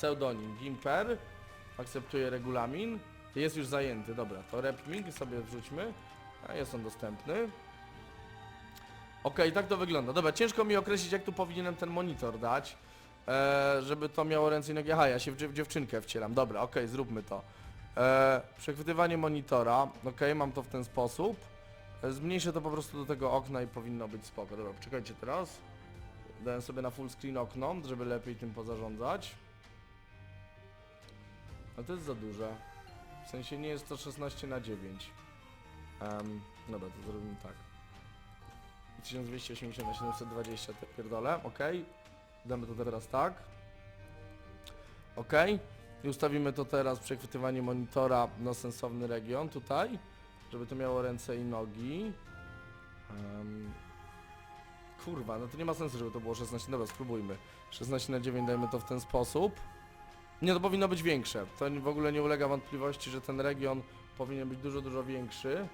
Pseudonim Gimper. Akceptuję regulamin. Jest już zajęty, dobra, to repmig sobie wrzućmy. A jest on dostępny. Okej, tak to wygląda. Dobra, ciężko mi określić, jak tu powinienem ten monitor dać, e, żeby to miało ręce i nogi. Aha, ja się w, dziew- w dziewczynkę wcielam. Dobra, okej, zróbmy to. E, przechwytywanie monitora, okej, mam to w ten sposób. E, zmniejszę to po prostu do tego okna i powinno być spoko. Dobra, czekajcie teraz. Dałem sobie na full screen okno, żeby lepiej tym pozarządzać. A to jest za duże. W sensie nie jest to 16 na 9. Um, dobra, to zrobimy tak. 1280 na 720 te pierdolę, ok. Damy to teraz tak. Ok. I ustawimy to teraz przechwytywanie monitora na sensowny region tutaj, żeby to miało ręce i nogi. Em, kurwa, no to nie ma sensu, żeby to było 16. Dobra, spróbujmy. 16 na 9 dajmy to w ten sposób. Nie, to powinno być większe. To w ogóle nie ulega wątpliwości, że ten region powinien być dużo, dużo większy.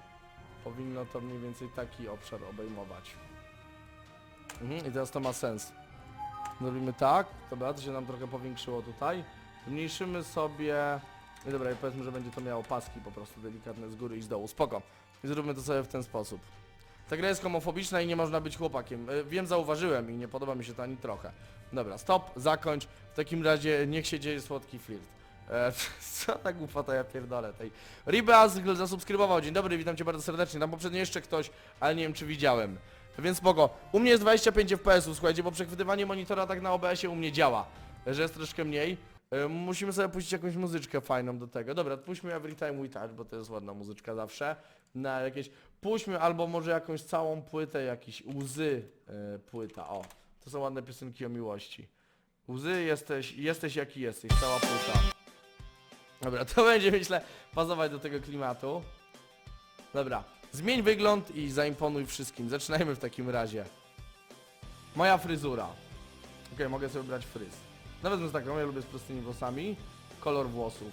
Powinno to mniej więcej taki obszar obejmować. Mhm, I teraz to ma sens. Zrobimy tak, dobra, to się nam trochę powiększyło tutaj. Zmniejszymy sobie... No dobra, i powiedzmy, że będzie to miało paski po prostu delikatne z góry i z dołu. Spoko. I zróbmy to sobie w ten sposób. Ta gra jest homofobiczna i nie można być chłopakiem. E, Wiem, zauważyłem i nie podoba mi się to ani trochę. Dobra, stop, zakończ. Takim razie niech się dzieje słodki flirt. E, co ta głupota, ja pierdolę tej. Ribeazgl zasubskrybował, dzień dobry, witam cię bardzo serdecznie. Tam poprzednio jeszcze ktoś, ale nie wiem czy widziałem. Więc spoko. U mnie jest 25 fps, słuchajcie, bo przechwytywanie monitora tak na OBS-ie u mnie działa. Że jest troszkę mniej. E, musimy sobie puścić jakąś muzyczkę fajną do tego. Dobra, puśćmy Every Time We Touch, bo to jest ładna muzyczka zawsze. Na jakieś... Puśćmy albo może jakąś całą płytę, jakiś łzy e, płyta, o. To są ładne piosenki o miłości. Łzy jesteś, jesteś jaki jesteś, cała płyta. Dobra, to będzie myślę pasować do tego klimatu. Dobra, zmień wygląd i zaimponuj wszystkim. Zaczynajmy w takim razie. Moja fryzura. Okej, mogę sobie wybrać fryz. Nawet z taką, ja lubię z prostymi włosami. Kolor włosów.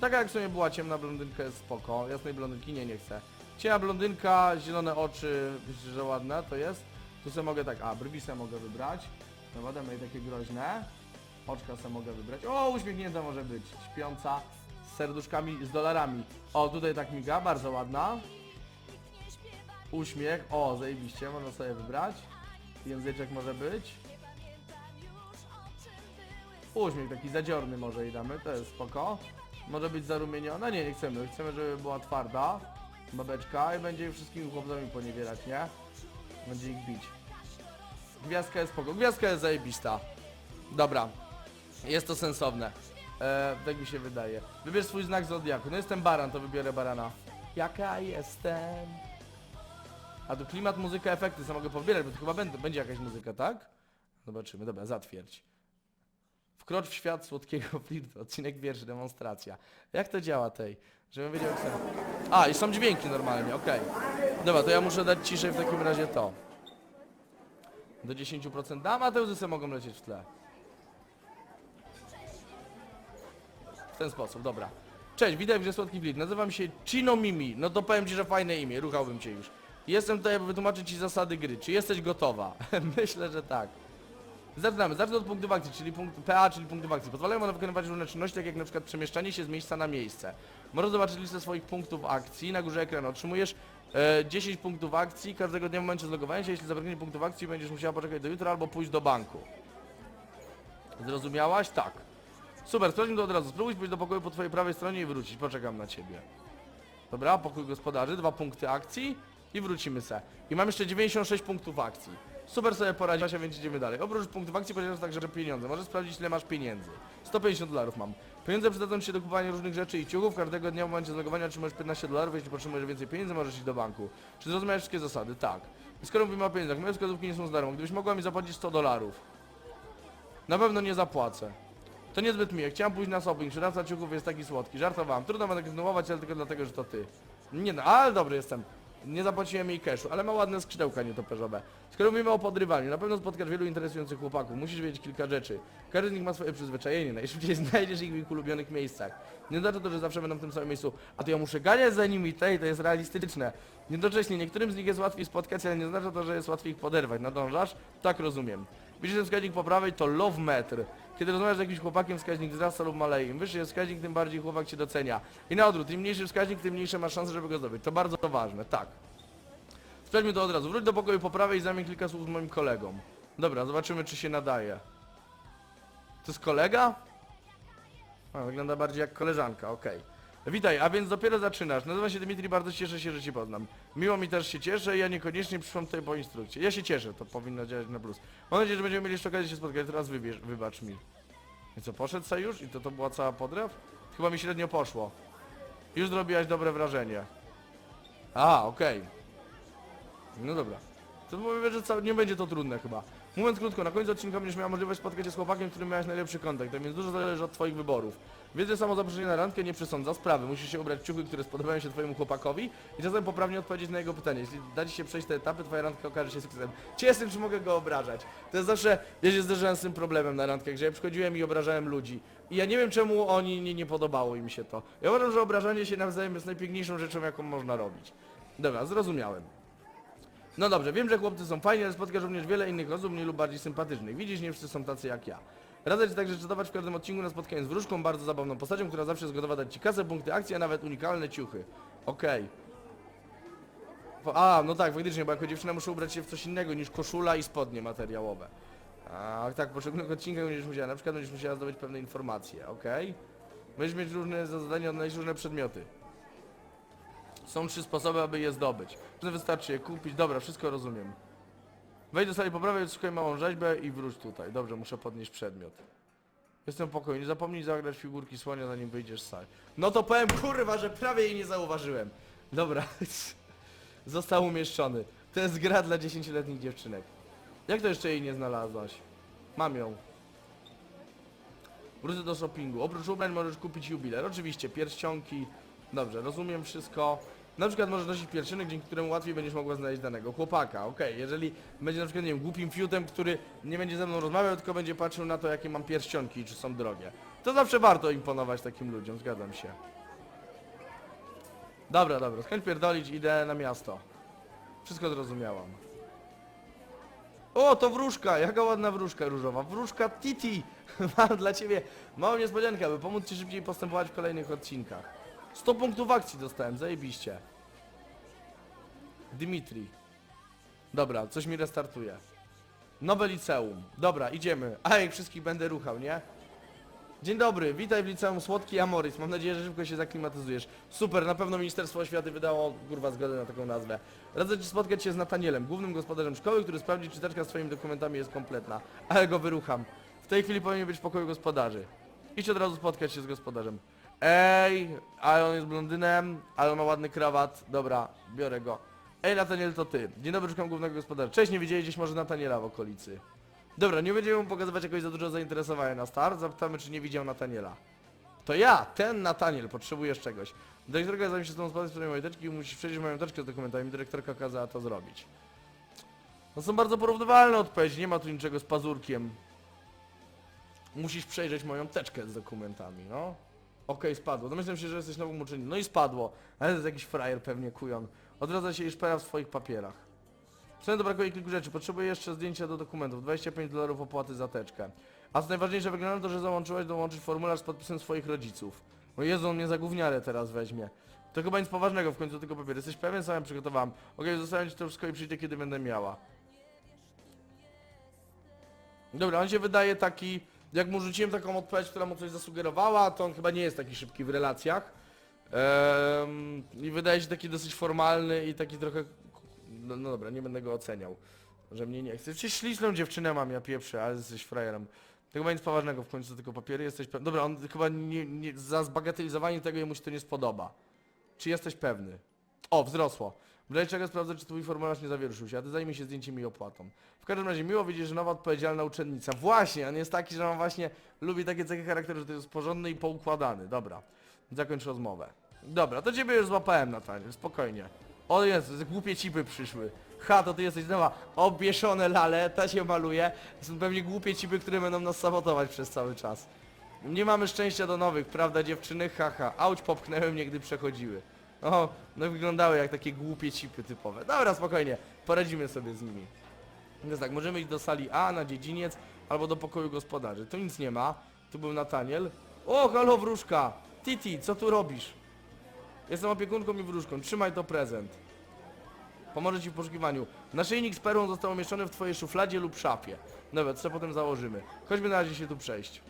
Taka jak w sumie była ciemna blondynka jest spoko. Jasnej blondynki nie, nie chcę. Ciemna blondynka, zielone oczy, myślę, że ładne to jest. Tu sobie mogę tak, a brwi sobie mogę wybrać. Dobra, damy jej takie groźne. Oczka sobie mogę wybrać. O, uśmiechnięta może być. Śpiąca z serduszkami, z dolarami. O, tutaj tak miga, bardzo ładna. Uśmiech, o, zajebiście, można sobie wybrać. Języczek może być. Uśmiech taki zadziorny może jej damy, to jest spoko. Może być zarumieniona? Nie, nie chcemy. Chcemy, żeby była twarda. Babeczka i będzie wszystkimi chłopcami poniewierać, nie? Będzie ich bić. Gwiazdka jest spoko. Gwiazdka jest zajebista. Dobra. Jest to sensowne. E, tak mi się wydaje. Wybierz swój znak zodiaku. No jestem baran, to wybiorę barana. Jaka jestem? A tu klimat, muzyka, efekty sobie mogę pobierać, bo to chyba będę, będzie jakaś muzyka, tak? Zobaczymy, dobra, zatwierdź. Wkrocz w świat słodkiego flirtu. Odcinek pierwszy, demonstracja. Jak to działa tej? Żebym wiedział jak. A, i są dźwięki normalnie, okej. Dobra, to ja muszę dać ciszej w takim razie to. Do 10% dam, a te łzy sobie mogą lecieć w tle. W ten sposób, dobra. Cześć, witaj w Słodki Flirt. Nazywam się Chino Mimi. No to powiem ci, że fajne imię, ruchałbym cię już. Jestem tutaj, aby wytłumaczyć ci zasady gry. Czy jesteś gotowa? Myślę, że tak. Zaczynamy. Zacznę od punktów akcji, czyli punkt PA, czyli punktów akcji. Pozwalają one wykonywać różne czynności, tak jak na przykład przemieszczanie się z miejsca na miejsce. Możesz zobaczyć listę swoich punktów akcji na górze ekranu. Otrzymujesz e, 10 punktów akcji każdego dnia w momencie zlogowania się. Jeśli zabraknie punktów akcji, będziesz musiała poczekać do jutra albo pójść do banku. Zrozumiałaś? Tak. Super, sprawdźmy to od razu. Spróbuj pójść do pokoju po twojej prawej stronie i wrócić. Poczekam na ciebie. Dobra, pokój gospodarzy, dwa punkty akcji i wrócimy se. I mam jeszcze 96 punktów akcji. Super sobie poradziłaś, a więc idziemy dalej. Oprócz punktów akcji podzielasz także pieniądze. Możesz sprawdzić ile masz pieniędzy. 150 dolarów mam. Pieniądze przydadzą się do kupowania różnych rzeczy i ciuchów. Każdego dnia w momencie zlogowania otrzymasz 15 dolarów. Jeśli potrzebujesz więcej pieniędzy, możesz iść do banku. Czy zrozumiałeś wszystkie zasady? Tak. Skoro mówimy o pieniądzach, moje wskazówki nie są za darmo. Gdybyś mogła mi zapłacić 100 dolarów. Na pewno nie zapłacę. To niezbyt miłe. Chciałem pójść na shopping. Sprzedawca ciuchów jest taki słodki. Żartowałem. Trudno będę kontynuować, ale tylko dlatego, że to ty. Nie no, ale dobry jestem. Nie zapłaciłem jej cashu, ale ma ładne skrzydełka nietoperzowe. Skoro mówimy o podrywaniu, na pewno spotkasz wielu interesujących chłopaków. Musisz wiedzieć kilka rzeczy. Każdy z nich ma swoje przyzwyczajenie. Najszybciej znajdziesz ich w ich ulubionych miejscach. Nie znaczy to, że zawsze będą w tym samym miejscu. A to ja muszę ganiać za nimi, tej, to jest realistyczne. Jednocześnie niektórym z nich jest łatwiej spotkać, ale nie znaczy to, że jest łatwiej ich poderwać. Nadążasz? Tak rozumiem. Widzisz ten wskaźnik po prawej to love metr. Kiedy rozmawiasz z jakimś chłopakiem, wskaźnik wzrasta lub maleje. Im wyższy jest wskaźnik, tym bardziej chłopak cię docenia. I na odwrót, im mniejszy wskaźnik, tym mniejsze masz szanse, żeby go zdobyć. To bardzo ważne, tak. Sprawdźmy to od razu. Wróć do pokoju po prawej i zamień kilka słów z moim kolegą. Dobra, zobaczymy czy się nadaje. To jest kolega? A, wygląda bardziej jak koleżanka, okej. Witaj, a więc dopiero zaczynasz. Nazywam się Dmitri, bardzo cieszę się, że cię poznam. Miło mi też się cieszę, ja niekoniecznie przyszłam tutaj po instrukcję. Ja się cieszę, to powinno działać na plus. Mam nadzieję, że będziemy mieli jeszcze okazję się spotkać, teraz wybierz, wybacz mi. I co, poszedł już? I to to była cała podrew? Chyba mi średnio poszło. Już zrobiłaś dobre wrażenie. A, okej. No dobra. To mówię, że nie będzie to trudne chyba. Mówiąc krótko, na końcu odcinka będziesz miała możliwość spotkać się z chłopakiem, z którym miałeś najlepszy kontakt, tak więc dużo zależy od twoich wyborów. Wiedzę samo zaproszenie na randkę nie przesądza sprawy. Musisz się ubrać w ciuchy, które spodobają się twojemu chłopakowi i czasem poprawnie odpowiedzieć na jego pytanie. Jeśli da ci się przejść te etapy, twoja randka okaże się sukcesem. Jestem, czy mogę go obrażać? To jest zawsze, ja się zderzyłem z tym problemem na randkach, że ja przychodziłem i obrażałem ludzi. I ja nie wiem czemu oni nie, nie podobało im się to. Ja uważam, że obrażanie się nawzajem jest najpiękniejszą rzeczą, jaką można robić. Dobra, zrozumiałem. No dobrze, wiem, że chłopcy są fajni, ale spotkasz również wiele innych osób mniej lub bardziej sympatycznych. Widzisz, nie wszyscy są tacy jak ja. Radzę Ci także czytować w każdym odcinku na spotkaniu z wróżką, bardzo zabawną postacią, która zawsze jest gotowa dać Ci kasę, punkty akcji, a nawet unikalne ciuchy. Okej. Po- A, no tak, faktycznie, bo jako dziewczyna muszę ubrać się w coś innego niż koszula i spodnie materiałowe. A, tak, w poszczególnych odcinkach będziesz musiała, na przykład będziesz musiała zdobyć pewne informacje, okej? Będziesz mieć różne zadania, odnaleźć różne przedmioty. Są trzy sposoby, aby je zdobyć. Że wystarczy je kupić. Dobra, wszystko rozumiem. Wejdź do sali po prawej, odszukaj małą rzeźbę i wróć tutaj. Dobrze, muszę podnieść przedmiot. Jestem w pokoju. Nie zapomnij zagrać figurki słonia, zanim wyjdziesz z sali. No to powiem, kurwa, że prawie jej nie zauważyłem. Dobra. Został umieszczony. To jest gra dla 10-letnich dziewczynek. Jak to jeszcze jej nie znalazłaś? Mam ją. Wrócę do shoppingu. Oprócz ubrań możesz kupić jubiler. Oczywiście, pierścionki. Dobrze, rozumiem wszystko. Na przykład możesz nosić pierścionek, dzięki któremu łatwiej będziesz mogła znaleźć danego chłopaka. Okej, jeżeli będzie na przykład, nie wiem, głupim fiutem, który nie będzie ze mną rozmawiał, tylko będzie patrzył na to, jakie mam pierścionki i czy są drogie. To zawsze warto imponować takim ludziom, zgadzam się. Dobra, dobra, skończ pierdolić, idę na miasto. Wszystko zrozumiałam. O, to wróżka! Jaka ładna wróżka różowa. Wróżka Titi! Mam dla ciebie małą niespodziankę, aby pomóc ci szybciej postępować w kolejnych odcinkach. 100 punktów akcji dostałem, zajebiście. Dimitri. Dobra, coś mi restartuje. Nowe liceum. Dobra, idziemy. A jak wszystkich będę ruchał, nie? Dzień dobry, witaj w liceum Słodki Amoris. Mam nadzieję, że szybko się zaklimatyzujesz. Super, na pewno Ministerstwo Oświaty wydało, kurwa, zgodę na taką nazwę. Radzę ci spotkać się z Natanielem, głównym gospodarzem szkoły, który sprawdzi, czy teczka z twoimi dokumentami jest kompletna. Ale go wyrucham. W tej chwili powinien być w pokoju gospodarzy. Idź od razu spotkać się z gospodarzem. Ej, ale on jest blondynem, ale on ma ładny krawat. Dobra, biorę go. Ej, Nataniel, to ty. Dzień dobry, szukam głównego gospodarza. Cześć, nie widzieli gdzieś może Nataniela w okolicy. Dobra, nie będziemy mu pokazywać jakoś za dużo zainteresowania na start. Zapytamy, czy nie widział Nataniela. To ja, ten Nataniel, potrzebujesz czegoś. Dyrektorka zajmie się z tą sprawą swojej mojej teczki i musisz przejrzeć moją teczkę z dokumentami. Dyrektorka kazała to zrobić. No są bardzo porównywalne odpowiedzi, nie ma tu niczego z pazurkiem. Musisz przejrzeć moją teczkę z dokumentami, no. Okej, spadło. Domyślam się, że jesteś nowym uczeniem. No i spadło. Ale to jest jakiś frajer pewnie kujon. Odradza się i szpera w swoich papierach. Przynajmniej brakuje kilku rzeczy. Potrzebuję jeszcze zdjęcia do dokumentów. 25 dolarów opłaty za teczkę. A co najważniejsze wygląda to, że załączyłeś dołączyć formularz z podpisem swoich rodziców. O Jezu, on mnie za gówniarę teraz weźmie. To chyba nic poważnego, w końcu tylko papier. Jesteś pewien? Sam przygotowałam. Okej, zostawiam ci to wszystko i przyjdę, kiedy będę miała. Dobra, on się wydaje taki... Jak mu rzuciłem taką odpowiedź, która mu coś zasugerowała, to on chyba nie jest taki szybki w relacjach. Ehm, I wydaje się taki dosyć formalny i taki trochę... No, no dobra, nie będę go oceniał. Że mnie nie chce. Przecież śliczną dziewczynę mam, ja pieprzę, ale jesteś frajerem. To chyba nic poważnego w końcu, tylko papiery jesteś pewny. Dobra, on chyba nie, nie, za zbagatelizowanie tego jemu się to nie spodoba. Czy jesteś pewny? O, wzrosło. W razie czego sprawdzę, czy twój formularz nie zawieruszył się, a ty zajmij się zdjęciem i opłatą. W każdym razie miło widzieć, że nowa odpowiedzialna uczennica. Właśnie, on jest taki, że on właśnie lubi takie cechy charakteru, że to jest porządny i poukładany. Dobra, zakończ rozmowę. Dobra, to ciebie już złapałem, Nataniel, spokojnie. O Jezu, te głupie cipy przyszły. Ha, to ty jesteś znowu obieszone lale, ta się maluje. Są pewnie głupie cipy, które będą nas sabotować przez cały czas. Nie mamy szczęścia do nowych, prawda dziewczyny? Haha, auć popchnęły mnie, gdy przechodziły. O, no wyglądały jak takie głupie cipy typowe. Dobra, spokojnie, poradzimy sobie z nimi. Więc tak, możemy iść do sali A na dziedziniec. albo do pokoju gospodarzy. Tu nic nie ma. Tu był Nataniel. O, halo wróżka! Titi, co tu robisz? Jestem opiekunką i wróżką. Trzymaj to prezent. Pomoże ci w poszukiwaniu. Naszyjnik z perłą został umieszczony w twojej szufladzie lub szafie. Dobra, co potem założymy? Chodźmy na razie się tu przejść.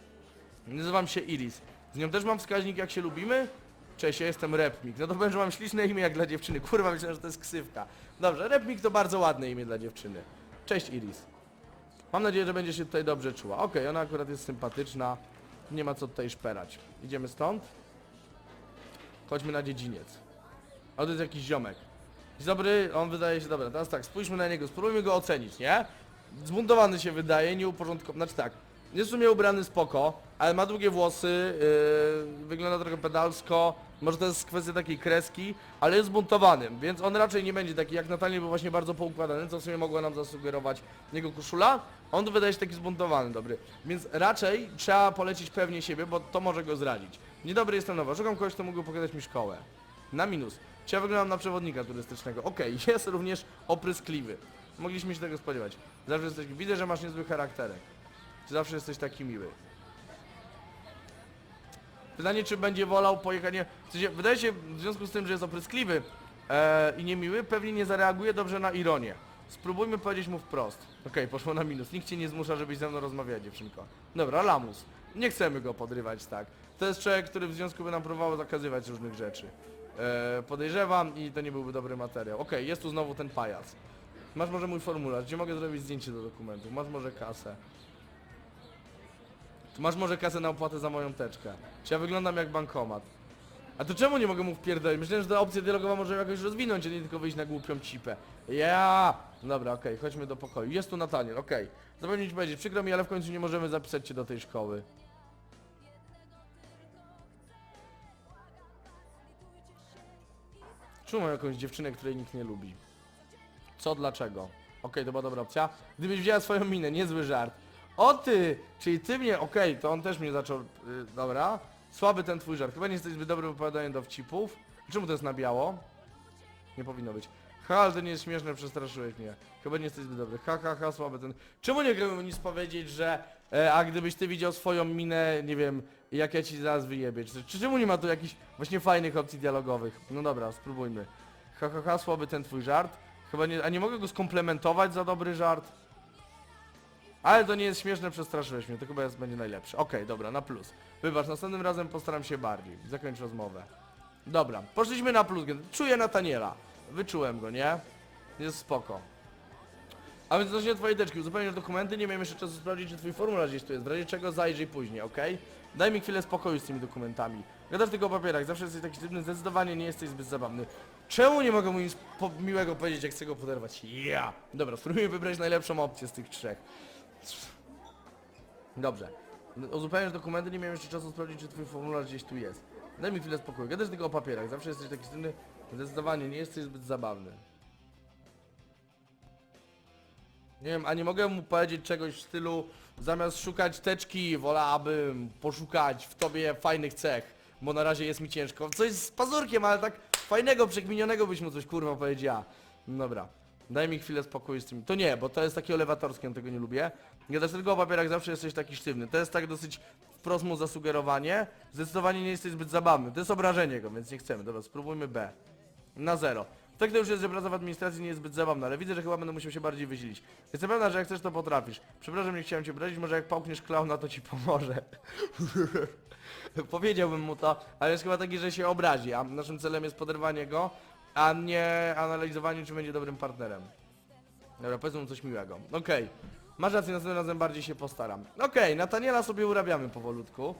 Nazywam się Iris. Z nią też mam wskaźnik jak się lubimy? Cześć, ja jestem Repmik. No to będzie mam śliczne imię jak dla dziewczyny. Kurwa, myślałem, że to jest ksywka. Dobrze, Repmik to bardzo ładne imię dla dziewczyny. Cześć Iris. Mam nadzieję, że będzie się tutaj dobrze czuła. Okej, ona akurat jest sympatyczna. Nie ma co tutaj szperać. Idziemy stąd. Chodźmy na dziedziniec. O, to jest jakiś ziomek. Dobry, on wydaje się, dobra, teraz tak, spójrzmy na niego, spróbujmy go ocenić, nie? Zbuntowany się wydaje, nieuporządkowany, znaczy tak, jest w sumie ubrany spoko, ale ma długie włosy, yy, wygląda trochę pedalsko, może to jest kwestia takiej kreski, ale jest zbuntowany, więc on raczej nie będzie taki jak Natalie, był właśnie bardzo poukładany, co w sumie mogła nam zasugerować jego koszula. On wydaje się taki zbuntowany, dobry, więc raczej trzeba polecić pewnie siebie, bo to może go zrazić. Niedobry jestem nowo, szukam kogoś, kto mógłby pokazać mi szkołę. Na minus. Czy ja wyglądam na przewodnika turystycznego? Okej, jest również opryskliwy. Mogliśmy się tego spodziewać. Zawsze jesteś... Widzę, że masz niezły charakterek. Czy zawsze jesteś taki miły? Pytanie, czy będzie wolał pojechanie... W sensie, wydaje się, w związku z tym, że jest opryskliwy e, i niemiły, pewnie nie zareaguje dobrze na ironię. Spróbujmy powiedzieć mu wprost. Okej, poszło na minus. Nikt cię nie zmusza, żebyś ze mną rozmawiała, dziewczynko. Dobra, lamus. Nie chcemy go podrywać tak. To jest człowiek, który w związku by nam próbował zakazywać różnych rzeczy. E, podejrzewam i to nie byłby dobry materiał. Okej, jest tu znowu ten pajac. Masz może mój formularz, gdzie mogę zrobić zdjęcie do dokumentu? Masz może kasę? Tu masz może kasę na opłatę za moją teczkę. Czy ja wyglądam jak bankomat? A to czemu nie mogę mu wpierdolić? Myślałem, że ta opcja dialogowa może jakoś rozwinąć, a nie tylko wyjść na głupią cipę. Ja! Dobra, okej, chodźmy do pokoju. Jest tu Nataniel, okej. Zapewnić powiedzieć, przykro mi, ale w końcu nie możemy zapisać cię do tej szkoły. Czemu mam jakąś dziewczynę, której nikt nie lubi? Co, dlaczego? Okej, to była dobra opcja. Gdybyś wzięła swoją minę, niezły żart. O ty! Czyli ty mnie, okej, to on też mnie zaczął, y, dobra. Słaby ten twój żart. Chyba nie jesteś zbyt dobry w opowiadaniu dowcipów. Czemu to jest na biało? Nie powinno być. Ha, to nie jest śmieszne, przestraszyłeś mnie. Chyba nie jesteś zbyt dobry. Ha, ha, ha, słaby ten... Czemu nie mogę nic powiedzieć, że... E, a gdybyś ty widział swoją minę, nie wiem, jak ja ci zaraz wyjebię, czy, czy czemu nie ma tu jakichś właśnie fajnych opcji dialogowych? No dobra, spróbujmy. Ha, ha, ha, słaby ten twój żart. Chyba nie... A nie mogę go skomplementować za dobry żart? Ale to nie jest śmieszne, przestraszyłeś mnie, to chyba jest, będzie najlepsze. Okej, dobra, na plus. Wybacz, następnym razem postaram się bardziej. Zakończ rozmowę. Dobra, poszliśmy na plus. Czuję Nataniela. Wyczułem go, nie? Jest spoko. A więc odnośnie twojej teczki, uzupełniasz dokumenty, nie miałem jeszcze czasu sprawdzić, czy twój formularz gdzieś tu jest. W razie czego zajrzyj później, okej? Daj mi chwilę spokoju z tymi dokumentami. Gadasz tylko o papierach, zawsze jesteś taki sztywny, zdecydowanie nie jesteś zbyt zabawny. Czemu nie mogę mu nic po miłego powiedzieć, jak chcę go poderwać? Ja! Dobra, spróbujmy wybrać najlepszą opcję z tych trzech. Dobrze. Uzupełniasz dokumenty, nie miałem jeszcze czasu sprawdzić, czy twój formularz gdzieś tu jest. Daj mi chwilę spokoju. Gadasz tylko o papierach, zawsze jesteś taki sztywny, zdecydowanie nie jesteś zbyt zabawny. Nie wiem, a nie mogę mu powiedzieć czegoś w stylu zamiast szukać teczki, wolałabym poszukać w tobie fajnych cech, bo na razie jest mi ciężko. Coś z pazurkiem, ale tak fajnego, przekminionego byś mu coś kurwa powiedziała. Dobra. Daj mi chwilę spokoju z tym. To nie, bo to jest takie elewatorskie, on tego nie lubię. Gadasz tylko o papierach, zawsze jesteś taki sztywny. To jest tak dosyć wprost mu zasugerowanie. Zdecydowanie nie jesteś zbyt zabawny. To jest obrażenie go, więc nie chcemy. Dobra, spróbujmy B. Na zero. Tak to już jest, że praca w administracji nie jest zbyt zabawna, ale widzę, że chyba będę musiał się bardziej wysilić. Jestem pewna, że jak chcesz, to potrafisz. Przepraszam, nie chciałem cię obrazić, może jak pałkniesz klauna, to ci pomoże. Powiedziałbym mu to, ale jest chyba taki, że się obrazi, a naszym celem jest poderwanie go, a nie analizowanie, czy będzie dobrym partnerem. Dobra, powiedzmy mu coś miłego. Okej. Masz rację, następnym razem bardziej się postaram. Okej, Nataniela sobie urabiamy powolutku.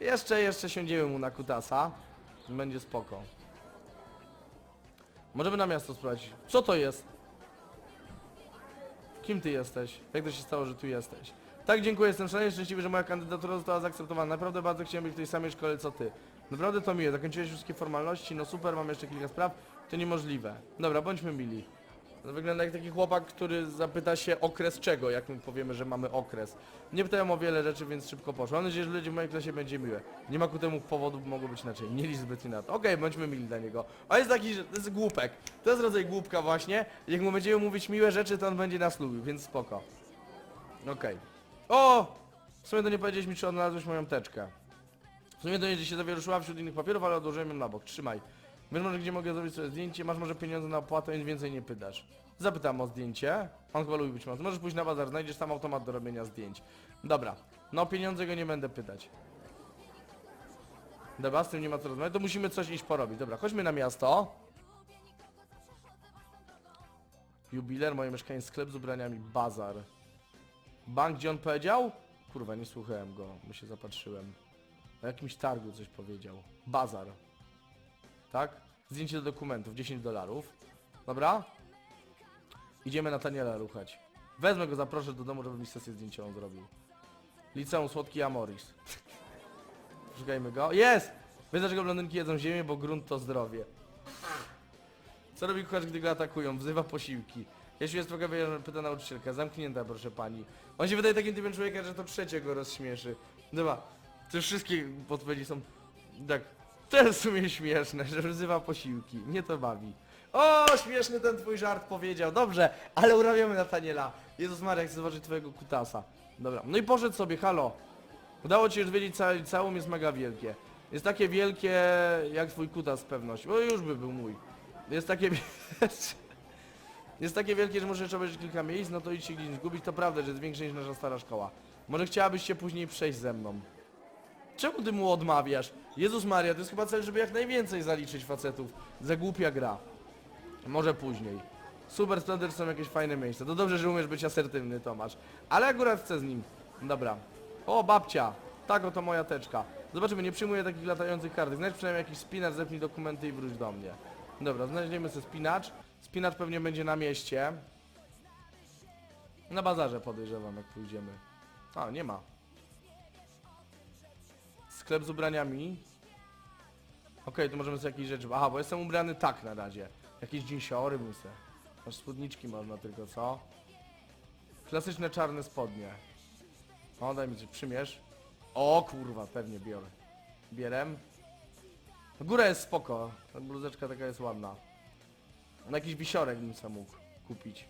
Jeszcze, jeszcze siądziemy mu na kutasa. Będzie spoko. Możemy na miasto sprawdzić. Co to jest? Kim ty jesteś? Jak to się stało, że tu jesteś? Tak, dziękuję, jestem szalenie szczęśliwy, że moja kandydatura została zaakceptowana. Naprawdę bardzo chciałem być w tej samej szkole co ty. Naprawdę to miłe, zakończyłeś wszystkie formalności, no super, mam jeszcze kilka spraw. To niemożliwe. Dobra, bądźmy mili. Wygląda jak taki chłopak, który zapyta się okres czego, jak my powiemy, że mamy okres. Nie pytają o wiele rzeczy, więc szybko poszło. Mam nadzieję, że ludzi w mojej klasie będzie miłe. Nie ma ku temu powodu, by mogło być inaczej. Nie licz zbytnio na to. Okej, bądźmy mili dla niego. A jest taki, że to jest głupek. To jest rodzaj głupka właśnie. Jak mu będziemy mówić miłe rzeczy, to on będzie nas lubił, więc spoko. Okej. O! W sumie to nie powiedziałeś mi, czy odnalazłeś moją teczkę. W sumie to nie się zawieruszyła wśród innych papierów, ale odłożyłem ją na bok. Trzymaj. Wiesz może, gdzie mogę zrobić sobie zdjęcie? Masz może pieniądze na opłatę, więc więcej nie pytasz. Zapytam o zdjęcie. On chyba lubi być mas. Możesz pójść na bazar, znajdziesz tam automat do robienia zdjęć. Dobra. No o pieniądze go nie będę pytać. Dobra, z tym nie ma co rozmawiać. To musimy coś iść porobić. Dobra, chodźmy na miasto. Jubiler, moje mieszkanie, sklep z ubraniami, bazar. Bank, gdzie on powiedział? Kurwa, nie słuchałem go, bo się zapatrzyłem. O jakimś targu coś powiedział. Bazar. Tak? Zdjęcie do dokumentów, 10 dolarów. Dobra? Idziemy na Taniela ruchać. Wezmę go, zaproszę do domu, żeby mi sesję zdjęciową zrobił. Liceum Słodki Amoris. Szukajmy go. Jest! Wiesz dlaczego blondynki jedzą ziemię? Bo grunt to zdrowie. Co robi kucharz, gdy go atakują? Wzywa posiłki. Jeśli jest trochę wyjaśniona, pyta nauczycielka. Zamknięta, proszę pani. On się wydaje takim typem człowieka, że to trzecie go rozśmieszy. Dobra, te wszystkie podpowiedzi są... Tak, to jest w sumie śmieszne, że wzywa posiłki. Mnie to bawi. O, śmieszny ten twój żart powiedział. Dobrze, ale urabiamy Nataniela. Jezus Maria, chcę zobaczyć twojego kutasa. Dobra, no i poszedł sobie, halo. Udało ci się odwiedzić całe liceum, jest mega wielkie. Jest takie wielkie jak twój kutas z pewnością. O, już by był mój. Jest takie... Jest takie wielkie, że muszę jeszcze obejrzeć kilka miejsc, no to idź się gdzieś zgubić. To prawda, że jest większe niż nasza stara szkoła. Może chciałabyś się później przejść ze mną? Czemu ty mu odmawiasz? Jezus Maria, to jest chyba cel, żeby jak najwięcej zaliczyć facetów. Za głupia gra. Może później. Super Splendor są jakieś fajne miejsca. To dobrze, że umiesz być asertywny, Tomasz. Ale akurat chcę z nim. Dobra. O, babcia. Tak, oto moja teczka. Zobaczymy, nie przyjmuję takich latających kartek. Znajdź przynajmniej jakiś spinacz, zepnij dokumenty i wróć do mnie. Dobra, znajdziemy sobie spinacz. Spinacz pewnie będzie na mieście. Na bazarze podejrzewam, jak pójdziemy. A, nie ma. Sklep z ubraniami. Okej, to możemy sobie jakieś rzeczy... Aha, bo jestem ubrany tak na razie. Jakieś dżinsiory musę. Masz spódniczki można tylko, co? Klasyczne czarne spodnie. O, daj mi coś, przymierz. O kurwa, pewnie biorę. Bierem. Góra jest spoko. Ta bluzeczka taka jest ładna. No jakiś wisiorek bym sobie mógł kupić.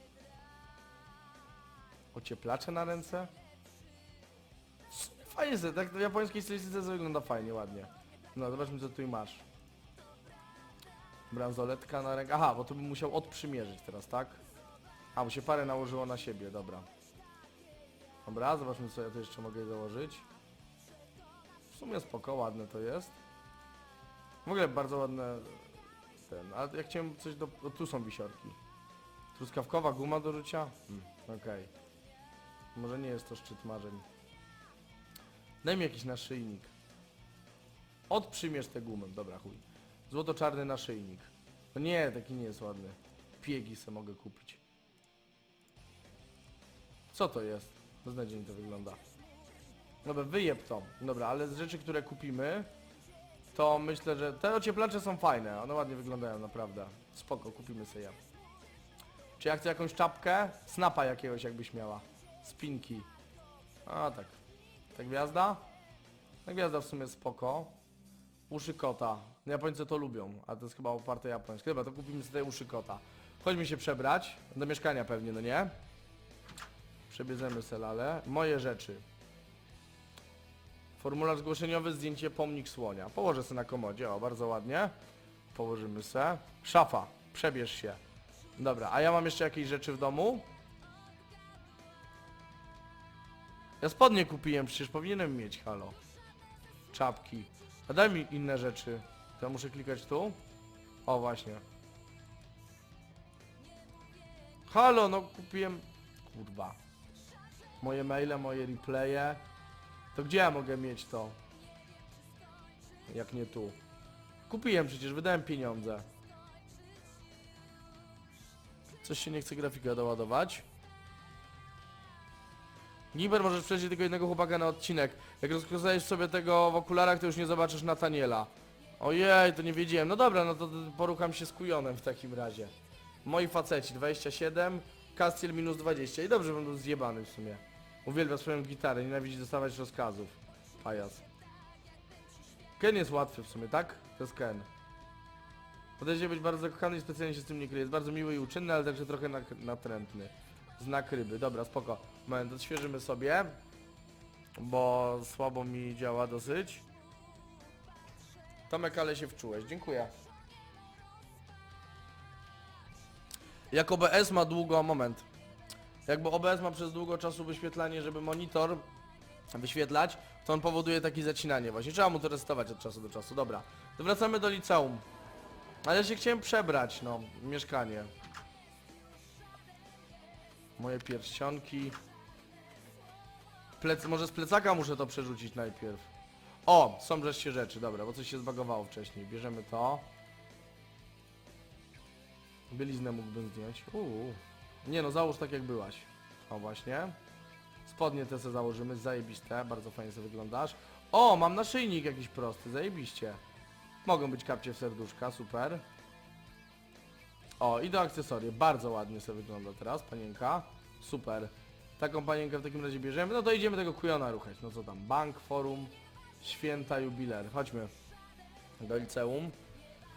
Ocieplacze na ręce? Fajnie sobie, tak w japońskiej stylistyce to wygląda fajnie, ładnie. No, zobaczmy co tu masz. Bransoletka na rękę. Aha, bo to bym musiał odprzymierzyć teraz, tak? A, bo się parę nałożyło na siebie, dobra. Dobra, zobaczmy co ja tu jeszcze mogę założyć. W sumie spoko, ładne to jest. W ogóle bardzo ładne ten, ale jak chciałem coś do... O, tu są wisiorki. Truskawkowa guma do rzucia? Hmm, okej. Może nie jest to szczyt marzeń. Daj mi jakiś naszyjnik. Odprzymierz tę gumę, dobra chuj. Złoto-czarny naszyjnik. No nie, taki nie jest ładny. Piegi se mogę kupić. Co to jest? Beznadziejnie to wygląda. Dobra, wyjeb to. Dobra, ale z rzeczy, które kupimy, to myślę, że te ocieplacze są fajne. One ładnie wyglądają, naprawdę. Spoko, kupimy sobie je. Czy ja chcę jakąś czapkę? Snapa jakiegoś jakbyś miała. Spinki. A tak. Ta gwiazda? Ta gwiazda w sumie spoko. Uszy kota. Japońcy to lubią, a to jest chyba oparte japońskie. Dobra, to kupimy sobie uszy kota. Chodźmy się przebrać. Do mieszkania pewnie, no nie? Przebierzemy selale. Moje rzeczy. Formularz zgłoszeniowy, zdjęcie pomnik słonia. Położę sobie na komodzie, o bardzo ładnie. Położymy se. Szafa, przebierz się. Dobra, a ja mam jeszcze jakieś rzeczy w domu? Ja spodnie kupiłem, przecież powinienem mieć, halo. Czapki. A daj mi inne rzeczy. To ja muszę klikać tu? O, właśnie. Halo, no kupiłem... Kurwa. Moje maile, moje replaye. To gdzie ja mogę mieć to? Jak nie tu. Kupiłem przecież, wydałem pieniądze. Coś się nie chce grafika doładować. Gimber możesz przejść tylko jednego chłopaka na odcinek. Jak rozkazałeś sobie tego w okularach, to już nie zobaczysz Nataniela. Ojej, to nie wiedziałem. No dobra, no to porucham się z kujonem w takim razie. Moi faceci, 27, Castiel minus 20. I dobrze będą zjebany w sumie. Uwielbia swoją gitarę, nienawidzi dostawać rozkazów. Pajac. Ken jest łatwy w sumie, tak? To jest Ken. Podejdzie być bardzo zakochany i specjalnie się z tym nie kryje. Jest bardzo miły i uczynny, ale także trochę natrętny. Znak ryby. Dobra, spoko. Moment, odświeżymy sobie. bo słabo mi działa dosyć. Tomek, ale się wczułeś, dziękuję. Jak OBS ma długo, moment. Jakby OBS ma przez długo czasu wyświetlanie, żeby monitor wyświetlać, to on powoduje takie zacinanie właśnie. Trzeba mu to restować od czasu do czasu. Dobra, to wracamy do liceum. Ale ja się chciałem przebrać, no, mieszkanie. Moje pierścionki. Plec, może z plecaka muszę to przerzucić najpierw. O, są wreszcie rzeczy, dobra, bo coś się zbagowało wcześniej. Bierzemy to. Bieliznę mógłbym zdjąć. Uuu. Nie no, załóż tak jak byłaś. O właśnie. Spodnie te sobie założymy, zajebiste, bardzo fajnie sobie wyglądasz. O, mam naszyjnik jakiś prosty, zajebiście. Mogą być kapcie w serduszka, super. O, i do akcesorie, bardzo ładnie sobie wygląda teraz, panienka. Super. Taką panienkę w takim razie bierzemy, no to idziemy tego kujona ruchać. No co tam, bank, forum, święta, jubiler. Chodźmy do liceum.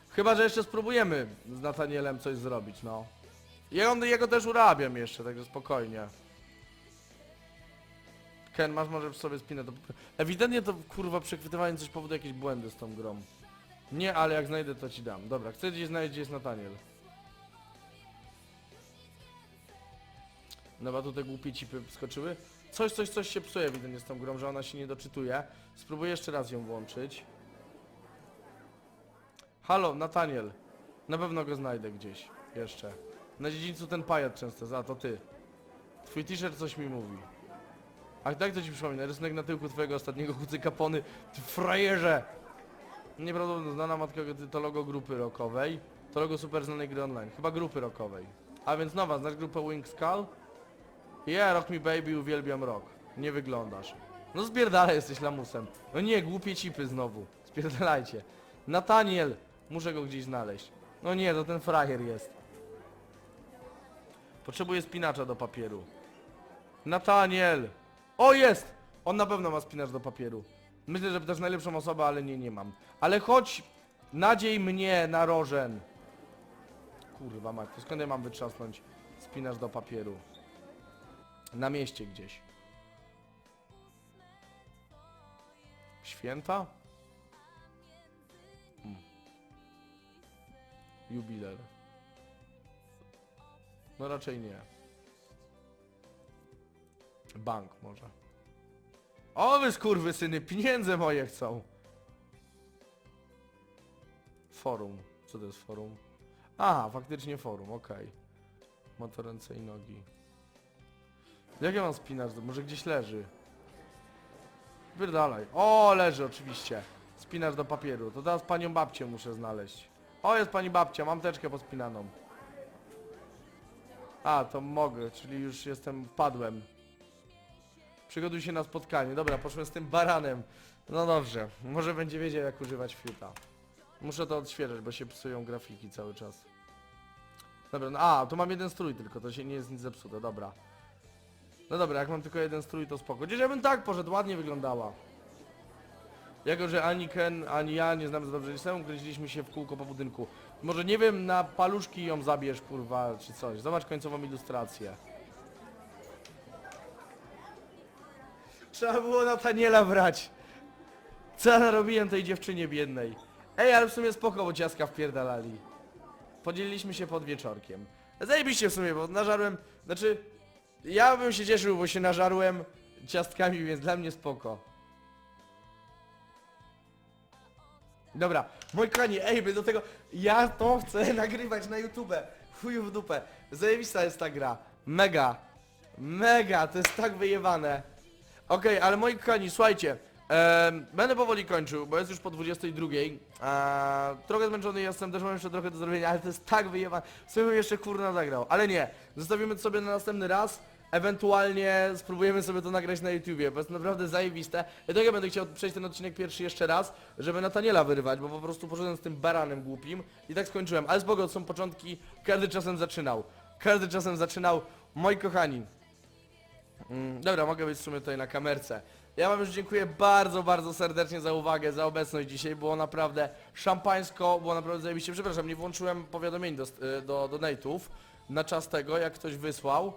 Chyba, że jeszcze spróbujemy z Natanielem coś zrobić, no. Ja on, jego też urabiam jeszcze, także spokojnie. Ken, masz może w sobie spinę do... Ewidentnie to kurwa przechwytywanie coś powoduje jakieś błędy z tą grą. Nie, ale jak znajdę to ci dam. Dobra, chcę gdzieś znaleźć, gdzie jest Nataniel. Dobra, tu te głupie cipy skoczyły. Coś, coś, coś się psuje ewidentnie z tą grą, że ona się nie doczytuje. Spróbuję jeszcze raz ją włączyć. Halo, Nataniel. Na pewno go znajdę gdzieś. Jeszcze. Na dziedzińcu ten pajac często, za to ty. Twój t-shirt coś mi mówi. Ach tak to ci przypomina, rysunek na tyłku twojego ostatniego kucyka pony, ty frajerze! Nieprawdopodobnie znana matka, to logo grupy rockowej. To logo super znanej gry online, chyba grupy rockowej. A więc nowa, znasz grupę Wing Skull? Yeah, Rock Me Baby, uwielbiam rock. Nie wyglądasz. No zbierdalaj, jesteś lamusem. No nie, głupie cipy znowu. Spierdalajcie. Nataniel! Muszę go gdzieś znaleźć. No nie, to ten frajer jest. Potrzebuję spinacza do papieru. Nataniel! O jest! On na pewno ma spinacz do papieru. Myślę, że też najlepszą osobę, ale nie, nie mam. Ale chodź! Nadziej mnie na rożen! Kurwa mać, to skąd ja mam wytrzasnąć spinacz do papieru? Na mieście gdzieś. Święta? Hmm. Jubiler. No raczej nie. Bank może. O wy skurwysyny, pieniądze moje chcą. Forum. Co to jest forum? A, faktycznie forum, okej. Ma to ręce i nogi. Jak ja mam spinacz? Może gdzieś leży. Wyrdalaj. O, leży oczywiście. Spinacz do papieru. To teraz panią babcię muszę znaleźć. O, jest pani babcia, mam teczkę pospinaną. A, to mogę, czyli już jestem, wpadłem. Przygotuj się na spotkanie. Dobra, poszłem z tym baranem. No dobrze, może będzie wiedział jak używać fiuta. Muszę to odświeżać, bo się psują grafiki cały czas. Dobra, no a, tu mam jeden strój tylko, to się nie jest nic zepsute, dobra. No dobra, jak mam tylko jeden strój, to spoko. Gdzieś ja bym tak poszedł, ładnie wyglądała. Jako, że ani Ken, ani ja nie znamy za dobrze liceum, kręciliśmy się w kółko po budynku. Może nie wiem, na paluszki ją zabierz, kurwa, czy coś. Zobacz końcową ilustrację. Trzeba było Nataniela brać. Co ja narobiłem tej dziewczynie biednej? Ej, ale w sumie spoko, bo ciaska wpierdalali. Podzieliliśmy się pod wieczorkiem. Zajebiście w sumie, bo nażarłem... Znaczy, ja bym się cieszył, bo się nażarłem ciastkami, więc dla mnie spoko. Dobra, moi kochani, ej, my do tego... Ja to chcę nagrywać na YouTube. Chuju w dupę. Zajebista jest ta gra. Mega. Mega, to jest tak wyjebane. Okej, ale moi kochani, słuchajcie. em, będę powoli kończył, bo jest już po 22. A, trochę zmęczony jestem, też mam jeszcze trochę do zrobienia, ale to jest tak wyjebane. Sobie bym jeszcze kurna zagrał. Ale nie, zostawimy to sobie na następny raz. Ewentualnie spróbujemy sobie to nagrać na YouTubie, bo jest naprawdę zajebiste. Ja tak ja będę chciał przejść ten odcinek pierwszy jeszcze raz, żeby Nataniela wyrywać, bo po prostu poszedłem z tym baranem głupim i tak skończyłem. Ale spoko, to są początki, każdy czasem zaczynał. Każdy czasem zaczynał. Moi kochani, Mm, dobra, mogę być w sumie tutaj na kamerce. Ja wam już dziękuję bardzo, bardzo serdecznie za uwagę, za obecność dzisiaj. Było naprawdę szampańsko, było naprawdę zajebiście. Przepraszam, nie włączyłem powiadomień do, y, do donate'ów na czas tego, jak ktoś wysłał.